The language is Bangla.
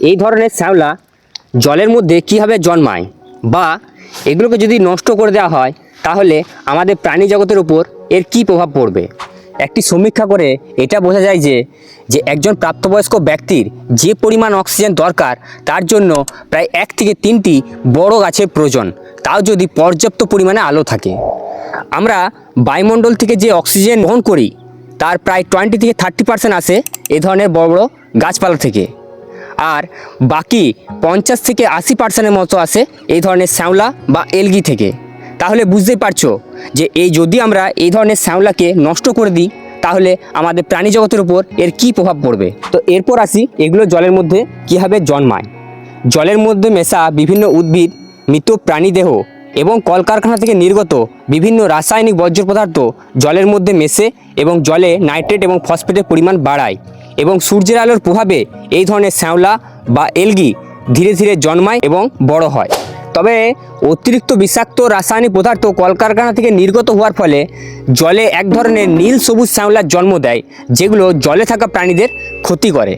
এই ধরনের শ্যাওলা জলের মধ্যে কীভাবে জন্মায় বা এগুলোকে যদি নষ্ট করে দেওয়া হয়, তাহলে আমাদের প্রাণী জগতের উপর এর কী প্রভাব পড়বে? একটি সমীক্ষা করে এটা বোঝা যায় যে যে একজন প্রাপ্তবয়স্ক ব্যক্তির যে পরিমাণ অক্সিজেন দরকার, তার জন্য প্রায় এক থেকে তিনটি বড় গাছের প্রয়োজন, তাও যদি পর্যাপ্ত পরিমাণে আলো থাকে। আমরা বায়ুমণ্ডল থেকে যে অক্সিজেন গ্রহণ করি, তার প্রায় টোয়েন্টি থেকে থার্টি পার্সেন্ট আসে এই ধরনের বড় বড় গাছপালা থেকে। আর বাকি পঞ্চাশ থেকে আশি পার্সেন্টের মতো আসে এই ধরনের শ্যাওলা বা এলগি থেকে। তাহলে বুঝতেই পারছ যে এই যদি আমরা এই ধরনের শ্যাওলাকে নষ্ট করে দিই, তাহলে আমাদের প্রাণী জগতের উপর এর কী প্রভাব পড়বে? তো এরপর আসি এগুলো জলের মধ্যে কীভাবে জন্মায়। জলের মধ্যে মেশা বিভিন্ন উদ্ভিদ, মৃত প্রাণীদেহ এবং কলকারখানা থেকে নির্গত বিভিন্ন রাসায়নিক বর্জ্য পদার্থ জলের মধ্যে মেশে এবং জলে নাইট্রেট এবং ফসফেটের পরিমাণ বাড়ায়। এবং সূর্যের আলোর প্রভাবে এই ধরনের শ্যাওলা বা এলগি ধীরে ধীরে জন্মায় এবং বড় হয়। তবে অতিরিক্ত বিষাক্ত রাসায়নিক পদার্থ কলকারখানা থেকে নির্গত হওয়ার ফলে জলে এক ধরনের নীল সবুজ শ্যাওলার জন্ম দেয়, যেগুলো জলে থাকা প্রাণীদের ক্ষতি করে।